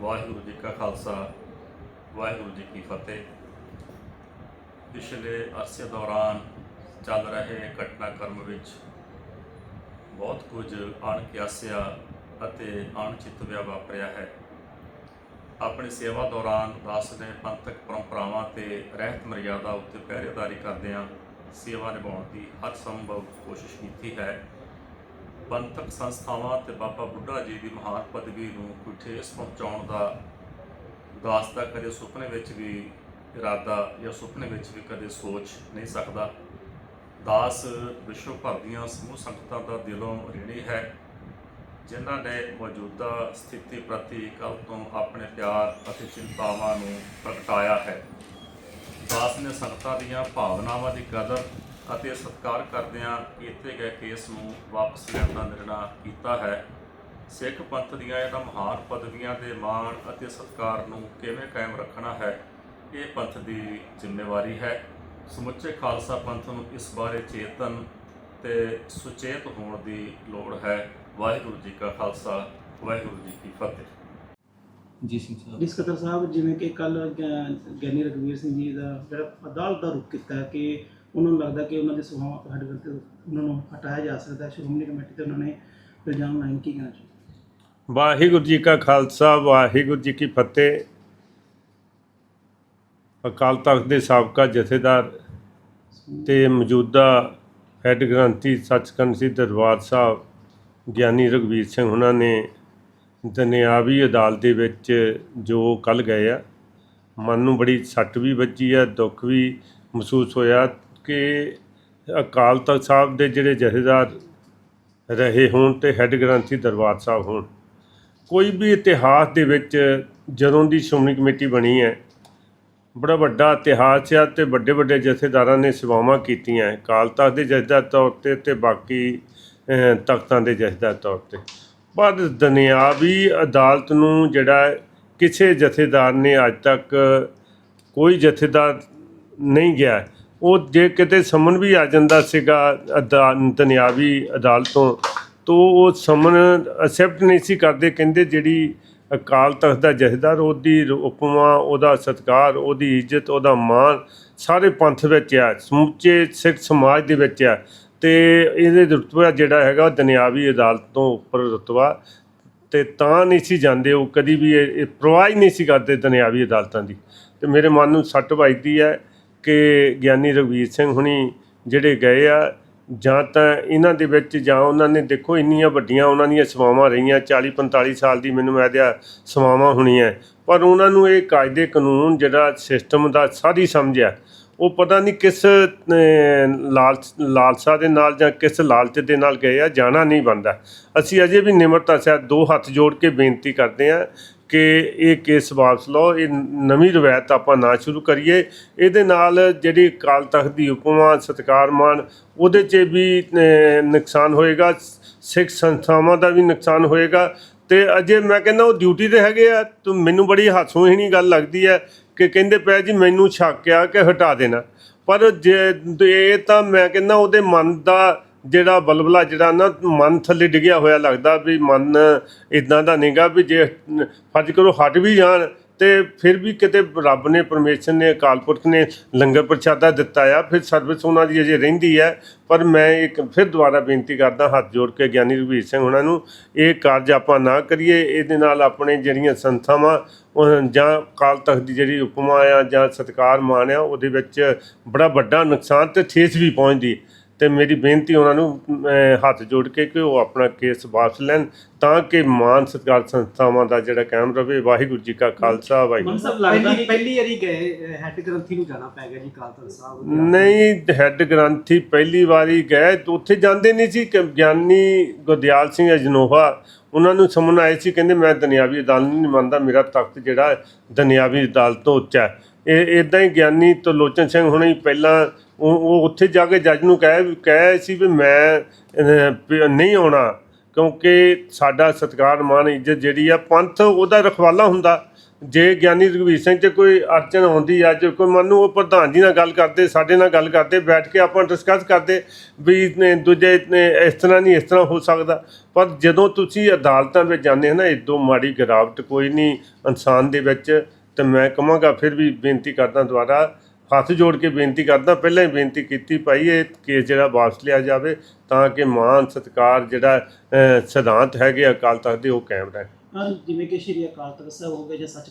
ਵਾਹਿਗੁਰੂ ਜੀ ਕਾ ਖਾਲਸਾ, ਵਾਹਿਗੁਰੂ ਜੀ ਕੀ ਫਤਿਹ। ਪਿਛਲੇ ਅਰਸੇ ਦੌਰਾਨ ਚੱਲ ਰਹੇ ਘਟਨਾਕ੍ਰਮ ਵਿੱਚ ਬਹੁਤ ਕੁਝ ਅਣਕਿਆਸਿਆ ਅਤੇ ਅਣਚਿਤਵਿਆ ਵਾਪਰਿਆ ਹੈ। ਆਪਣੀ ਸੇਵਾ ਦੌਰਾਨ ਦਾਸ ਨੇ ਪੰਥਕ ਪਰੰਪਰਾਵਾਂ ਤੇ ਰਹਿਤ ਮਰਿਆਦਾ ਉੱਤੇ ਪਹਿਰੇਦਾਰੀ ਕਰਦਿਆਂ ਸੇਵਾ ਨਿਭਾਉਣ ਦੀ ਹਰ ਸੰਭਵ ਕੋਸ਼ਿਸ਼ ਕੀਤੀ ਹੈ। ਪੰਥਕ ਸੰਸਥਾਵਾਂ ਤੇ ਬਾਬਾ ਬੁੱਢਾ ਜੀ ਦੀ ਮਹਾਨ ਪਦਵੀ ਨੂੰ ਕੋਈ ਠੇਸ ਪਹੁੰਚਾਉਣ ਦਾ ਦਾਸ ਦਾ ਕਦੇ ਸੁਪਨੇ ਵਿੱਚ ਵੀ ਇਰਾਦਾ ਜਾਂ ਸੁਪਨੇ ਵਿੱਚ ਵੀ ਕਦੇ ਸੋਚ ਨਹੀਂ ਸਕਦਾ। ਦਾਸ ਵਿਸ਼ਵ ਭਰ ਦੀਆਂ ਸਮੂਹ ਸੰਗਤਾਂ ਦਾ ਦਿਲੋਂ ঋਣੀ ਹੈ, ਜਿਨ੍ਹਾਂ ਨੇ ਮੌਜੂਦਾ ਸਥਿਤੀ ਪ੍ਰਤੀ ਕੱਲ ਤੋਂ ਆਪਣੇ ਪਿਆਰ ਅਤੇ ਚਿੰਤਾਵਾਂ ਨੂੰ ਪ੍ਰਗਟਾਇਆ ਹੈ। ਦਾਸ ਨੇ ਸੰਗਤਾਂ ਦੀਆਂ ਭਾਵਨਾਵਾਂ ਦੀ ਕਦਰ ਅਤੇ ਸਤਿਕਾਰ ਕਰਦਿਆਂ ਕੀਤੇ ਗਏ ਕੇਸ ਨੂੰ ਵਾਪਸ ਲੈਣ ਦਾ ਨਿਰਣਾ ਕੀਤਾ ਹੈ। ਸਿੱਖ ਪੰਥ ਦੀਆਂ ਇਹਨਾਂ ਮਹਾਨ ਪਦਵੀਆਂ ਦੇ ਮਾਣ ਅਤੇ ਸਤਿਕਾਰ ਨੂੰ ਕਿਵੇਂ ਕਾਇਮ ਰੱਖਣਾ ਹੈ ਇਹ ਪੰਥ ਦੀ ਜ਼ਿੰਮੇਵਾਰੀ ਹੈ। ਸਮੁੱਚੇ ਖਾਲਸਾ ਪੰਥ ਨੂੰ ਇਸ ਬਾਰੇ ਚੇਤਨ ਤੇ ਸੁਚੇਤ ਹੋਣ ਦੀ ਲੋੜ ਹੈ। ਵਾਹਿਗੁਰੂ ਜੀ ਕਾ ਖਾਲਸਾ ਵਾਹਿਗੁਰੂ ਜੀ ਕੀ ਫਤਿਹ। ਜੀ ਸਿੰਘ ਸਾਹਿਬ। ਜਿਸ ਕਤਰ ਸਾਹਿਬ ਜਿਵੇਂ ਕਿ ਕੱਲ ਗਿਆਨੀ ਰਘਵੀਰ ਸਿੰਘ ਜੀ ਦਾ ਜਿਹੜਾ ਅਦਾਲਤ ਦਾ ਰੁਖ ਕੀਤਾ ਕਿ ਉਹਨਾਂ ਨੂੰ ਲੱਗਦਾ ਕਿ ਉਹਨਾਂ ਦੇ ਸੁਭਾਅ ਤੋਂ ਹਟ ਕਰਕੇ ਉਹਨਾਂ ਨੂੰ ਹਟਾਇਆ ਜਾ ਸਕਦਾ ਹੈ। ਸ਼੍ਰੋਮਣੀ ਕਮੇਟੀ ਤੇ ਉਹਨਾਂ ਨੇ ਇਲਜ਼ਾਮ ਲਾਈਨ ਕੀ ਕਹਿਣਾ ਚਾਹੁੰਦੇ ਵਾਹਿਗੁਰੂ ਜੀ ਕਾ ਖਾਲਸਾ, ਵਾਹਿਗੁਰੂ ਜੀ ਕੀ ਫਤਿਹ। ਅਕਾਲ ਤਖਤ ਦੇ ਸਾਬਕਾ ਜਥੇਦਾਰ ਤੇ ਮੌਜੂਦਾ ਹੈੱਡ ਗ੍ਰੰਥੀ ਸੱਚਖੰਡ ਸ੍ਰੀ ਦਰਬਾਰ ਸਾਹਿਬ ਗਿਆਨੀ ਰਘਵੀਰ ਸਿੰਘ ਉਹਨਾਂ ਨੇ ਦੁਨਿਆਵੀ ਅਦਾਲਤ ਦੇ ਵਿੱਚ ਜੋ ਕੱਲ ਗਏ ਆ, ਮਨ ਨੂੰ ਬੜੀ ਸੱਟ ਵੀ ਵੱਜੀ ਆ, ਦੁੱਖ ਵੀ ਮਹਿਸੂਸ ਹੋਇਆ। ਕਿ ਅਕਾਲ ਤਖਤ ਸਾਹਿਬ ਦੇ ਜਿਹੜੇ ਜਥੇਦਾਰ ਰਹੇ ਹੋਣ ਤੇ ਹੈੱਡ ਗ੍ਰੰਥੀ ਦਰਬਾਰ ਸਾਹਿਬ ਹੋਣ। ਕੋਈ ਵੀ ਇਤਿਹਾਸ ਦੇ ਵਿੱਚ ਜਦੋਂ ਦੀ ਸ਼੍ਰੋਮਣੀ ਕਮੇਟੀ ਬਣੀ ਹੈ, ਬੜਾ ਵੱਡਾ ਇਤਿਹਾਸ ਹੈ ਤੇ ਵੱਡੇ ਵੱਡੇ ਜਥੇਦਾਰਾਂ ਨੇ ਸੇਵਾਵਾਂ ਕੀਤੀਆਂ ਅਕਾਲ ਤਖਤ ਦੇ ਜਥੇਦਾਰ ਤੌਰ ਤੇ ਤੇ ਬਾਕੀ ਤਖਤਾਂ ਦੇ ਜਥੇਦਾਰ ਤੌਰ ਤੇ। ਪਰ ਦੁਨਿਆਵੀ ਅਦਾਲਤ ਨੂੰ ਜਿਹੜਾ ਕਿਸੇ ਜਥੇਦਾਰ ਨੇ ਅੱਜ ਤੱਕ ਕੋਈ ਜਥੇਦਾਰ ਨਹੀਂ ਗਿਆ। ਉਹ ਜੇ ਕਿਤੇ ਸਮਨ ਵੀ ਆ ਜਾਂਦਾ ਸੀਗਾ, ਅਦਾ- ਦੁਨਿਆਵੀ ਅਦਾਲਤੋਂ ਤੋਂ ਉਹ ਸਮਨ ਅਸੈਪਟ ਨਹੀਂ ਸੀ ਕਰਦੇ, ਕਹਿੰਦੇ ਜਿਹੜੀ ਅਕਾਲ ਤਖਤ ਦਾ ਜਥੇਦਾਰ, ਉਹਦੀ ਉਪਮਾ ਉਹਦਾ ਸਤਕਾਰ, ਉਹਦੀ ਇੱਜ਼ਤ, ਉਹਦਾ ਮਾਣ ਸਾਰੇ ਪੰਥ ਵਿੱਚ ਆ, ਸਮੁੱਚੇ ਸਿੱਖ ਸਮਾਜ ਦੇ ਵਿੱਚ ਆ। ਤੇ ਇਹਦੇ ਰੁਤਬਾ ਜਿਹੜਾ ਹੈਗਾ, ਉਹ ਦੁਨਿਆਵੀ ਅਦਾਲਤ ਤੋਂ ਉੱਪਰ ਰੁਤਬਾ। ਤੇ ਤਾਂ ਨਹੀਂ ਸੀ ਜਾਂਦੇ, ਉਹ ਕਦੀ ਵੀ ਇਹ ਇਹ ਪਰਵਾਹ ਹੀ ਨਹੀਂ ਸੀ ਕਰਦੇ ਦੁਨਿਆਵੀ ਅਦਾਲਤਾਂ ਦੀ। ਤੇ ਮੇਰੇ ਮਨ ਨੂੰ ਸੱਟ ਵੱਜਦੀ ਹੈ। ਕਿ ਗਿਆਨੀ ਰਘਵੀਰ ਸਿੰਘ ਹੁਣੀ ਜਿਹੜੇ ਗਏ ਆ ਜਾਂ ਤਾਂ ਇਹਨਾਂ ਦੇ ਵਿੱਚ ਜਾਂ ਉਹਨਾਂ ਨੇ ਦੇਖੋ ਇੰਨੀਆਂ ਵੱਡੀਆਂ ਉਹਨਾਂ ਦੀਆਂ ਸੇਵਾਵਾਂ ਰਹੀਆਂ 40 45 ਸਾਲ ਦੀ ਮੈਨੂੰ ਮੈਦਿਆ ਸੇਵਾਵਾਂ ਹੋਣੀਆਂ। ਪਰ ਉਹਨਾਂ ਨੂੰ ਇਹ ਕਾਇਦੇ ਕਾਨੂੰਨ ਜਿਹੜਾ ਸਿਸਟਮ ਦਾ ਸਾਰੀ ਸਮਝਿਆ ਉਹ ਪਤਾ ਨਹੀਂ ਕਿਸ ਅਹ, ਲਾਲਚ ਲਾਲਸਾ ਦੇ ਨਾਲ ਜਾਂ ਕਿਸ ਲਾਲਚ ਦੇ ਨਾਲ ਗਏ ਆ ਜਾਣਾ ਨਹੀਂ ਬੰਦਾ ਅਸੀਂ ਅਜੇ ਵੀ ਨਿਮਰਤਾ ਸਹਿਤ ਦੋ ਹੱਥ ਜੋੜ ਕੇ ਬੇਨਤੀ ਕਰਦੇ ਆ ਕਿ ਇਹ ਕੇਸ ਵਾਪਸ ਲਓ, ਇਹ ਨਵੀਂ ਰਵਾਇਤ ਆਪਾਂ ਨਾ ਸ਼ੁਰੂ ਕਰੀਏ। ਇਹਦੇ ਨਾਲ ਜਿਹੜੀ ਅਕਾਲ ਤਖਤ ਦੀ ਉਪਮਾ, ਸਤਿਕਾਰ ਮਾਨ, ਉਹਦੇ 'ਚ ਵੀ ਨੁਕਸਾਨ ਹੋਏਗਾ, ਸਿੱਖ ਸੰਸਥਾਵਾਂ ਦਾ ਵੀ ਨੁਕਸਾਨ ਹੋਏਗਾ। ਤੇ ਅਜੇ ਮੈਂ ਕਹਿੰਦਾ ਉਹ ਡਿਊਟੀ ਤੇ ਹੈਗੇ ਆ, ਤੂੰ ਮੈਨੂੰ ਬੜੀ ਹਾਸੋਹੀਣੀ ਗੱਲ ਲੱਗਦੀ ਹੈ ਕਿ ਕਹਿੰਦੇ ਪਿਆ ਜੀ ਮੈਨੂੰ ਸ਼ੱਕ ਆ ਕਿ ਹਟਾ ਦੇਣਾ। ਪਰ ਜੇ ਇਹ ਤਾਂ ਮੈਂ ਕਹਿੰਦਾ ਉਹਦੇ ਮਨ ਦਾ ਜਿਹੜਾ ਬਲਬਲਾ, ਜਿਹੜਾ ਨਾ ਮਨ ਥੱਲੇ ਡਿੱਗਿਆ ਹੋਇਆ ਲੱਗਦਾ ਵੀ ਮਨ ਇਦਾਂ ਦਾ ਨਹੀਂਗਾ ਵੀ ਜੇ ਫਰਜ਼ ਕਰੋ, ਹਟ ਵੀ ਜਾਣ ਤੇ ਫਿਰ ਵੀ ਕਿਤੇ ਰੱਬ ਨੇ, ਪਰਮੇਸ਼ਰ ਨੇ, ਅਕਾਲ ਪੁਰਖ ਨੇ ਲੰਗਰ ਪ੍ਰਸ਼ਾਦਾ ਦਿੱਤਾ ਆ, ਫਿਰ ਸਰਵਿਸ ਉਹਨਾਂ ਦੀ ਅਜੇ ਰਹਿੰਦੀ ਹੈ ਪਰ ਮੈਂ ਇੱਕ ਫਿਰ ਦੁਬਾਰਾ ਬੇਨਤੀ ਕਰਦਾ, ਹੱਥ ਜੋੜ ਕੇ ਗਿਆਨੀ ਰਵੀਰ ਸਿੰਘ ਉਹਨਾਂ ਨੂੰ, ਇਹ ਕਾਰਜ ਆਪਾਂ ਨਾ ਕਰੀਏ, ਇਹਦੇ ਨਾਲ ਆਪਣੇ ਜਿਹੜੀਆਂ ਸੰਸਥਾਵਾਂ, ਉਹ ਜਾਂ ਅਕਾਲ ਤਖਤ ਦੀ ਜਿਹੜੀ ਉਪਮਾ ਆ ਜਾਂ ਸਤਕਾਰ ਮਾਨ ਆ, ਉਹਦੇ ਵਿੱਚ ਬੜਾ ਵੱਡਾ ਨੁਕਸਾਨ ਤੇ ਠੇਸ ਵੀ ਪਹੁੰਚਦੀ। ਤੇ ਮੇਰੀ ਬੇਨਤੀ ਉਹਨਾਂ ਨੂੰ ਹੱਥ ਜੋੜ ਕੇ ਕਿ ਉਹ ਆਪਣਾ ਕੇਸ ਵਾਪਸ ਲੈਣ ਤਾਂ ਕਿ ਮਾਨ ਸਤਕਾਰ ਸੰਸਥਾਵਾਂ ਦਾ ਜਿਹੜਾ ਕਾਇਮ ਰਵੇ। ਵਾਹਿਗੁਰੂ ਜੀ ਕਾ ਖਾਲਸਾ ਵਾਹਿਗੁਰੂ ਮਨ ਸਾਹਿਬ ਲੱਗਦਾ ਪਹਿਲੀ ਕਿ ਪਹਿਲੀ ਵਾਰੀ ਗਏ ਹੈੱਡ ਗ੍ਰੰਥੀ ਨੂੰ ਜਾਣਾ ਪੈ ਗਿਆ ਜੀ ਕਾਲਤਨ ਸਾਹਿਬ। ਨਹੀਂ ਹੈੱਡ ਗ੍ਰੰਥੀ ਪਹਿਲੀ ਵਾਰੀ ਗਏ। ਉੱਥੇ ਜਾਂਦੇ ਨਹੀਂ ਸੀ ਕਿ ਗਿਆਨੀ ਗੁਰਦਿਆਲ ਸਿੰਘ ਅਜਨੋਹਾ ਉਹਨਾਂ ਨੂੰ ਸਮਨ ਆਏ ਸੀ ਕਹਿੰਦੇ ਮੈਂ ਦੁਨਿਆਵੀ ਅਦਾਲਤ ਨਹੀਂ ਮੰਨਦਾ ਮੇਰਾ ਤਖਤ ਜਿਹੜਾ ਦੁਨਿਆਵੀ ਅਦਾਲਤ ਤੋਂ ਉੱਚਾ ਹੈ। ਇਹ ਇਦਾਂ ਹੀ ਗਿਆਨੀ ਲੋਚਨ ਸਿੰਘ ਹੁਣੇ ਪਹਿਲਾਂ ਉਹ ਉਹ ਉੱਥੇ ਜਾ ਕੇ ਜੱਜ ਨੂੰ ਕਹਿ ਕਹਿ ਸੀ ਵੀ ਮੈਂ ਨਹੀਂ ਆਉਣਾ, ਕਿਉਂਕਿ ਸਾਡਾ ਸਤਿਕਾਰ ਮਾਨ ਇੱਜ਼ਤ ਜਿਹੜੀ ਆ, ਪੰਥ ਉਹਦਾ ਰਖਵਾਲਾ ਹੁੰਦਾ। ਜੇ ਗਿਆਨੀ ਰਘਵੀਰ ਸਿੰਘ 'ਚ ਕੋਈ ਅੜਚਨ ਆਉਂਦੀ ਆ, ਜੇ ਕੋਈ ਮੰਨੂ ਉਹ ਪ੍ਰਧਾਨ ਜੀ ਨਾਲ ਗੱਲ ਕਰਦੇ, ਸਾਡੇ ਨਾਲ ਗੱਲ ਕਰਦੇ, ਬੈਠ ਕੇ ਆਪਾਂ ਡਿਸਕਸ ਕਰਦੇ ਵੀ ਦੂਜੇ ਇਸ ਤਰ੍ਹਾਂ ਨਹੀਂ ਇਸ ਤਰ੍ਹਾਂ ਹੋ ਸਕਦਾ। ਪਰ ਜਦੋਂ ਤੁਸੀਂ ਅਦਾਲਤਾਂ ਵਿੱਚ ਜਾਂਦੇ ਹੋ ਨਾ, ਇਦੋਂ ਮਾੜੀ ਗਿਰਾਵਟ ਕੋਈ ਨਹੀਂ, ਇਨਸਾਨ ਦੇ ਵਿੱਚ ਤੇ ਮੈਂ ਕਹਾਂਗਾ ਫਿਰ ਵੀ ਬੇਨਤੀ ਕਰਦਾ ਦੁਬਾਰਾ, ਹੱਥ ਜੋੜ ਕੇ ਬੇਨਤੀ ਕਰਦਾ, ਪਹਿਲਾਂ ਹੀ ਬੇਨਤੀ ਕੀਤੀ ਭਾਈ ਇਹ ਕੇਸ ਜਿਹੜਾ ਵਾਪਸ ਲਿਆ ਜਾਵੇ ਤਾਂ ਕਿ ਮਾਨ ਸਤਕਾਰ ਜਿਹੜਾ ਸਿਧਾਂਤ ਹੈਗੇ ਅਕਾਲ ਤਖਤ ਦੇ ਉਹ ਕਾਇਮ ਰਹਿਣ ਜਿਵੇਂ ਕਿ ਸ਼੍ਰੀ ਅਕਾਲ ਤਖਤ ਸਾਹਿਬ ਹੋ ਜਾਂ ਸੱਚ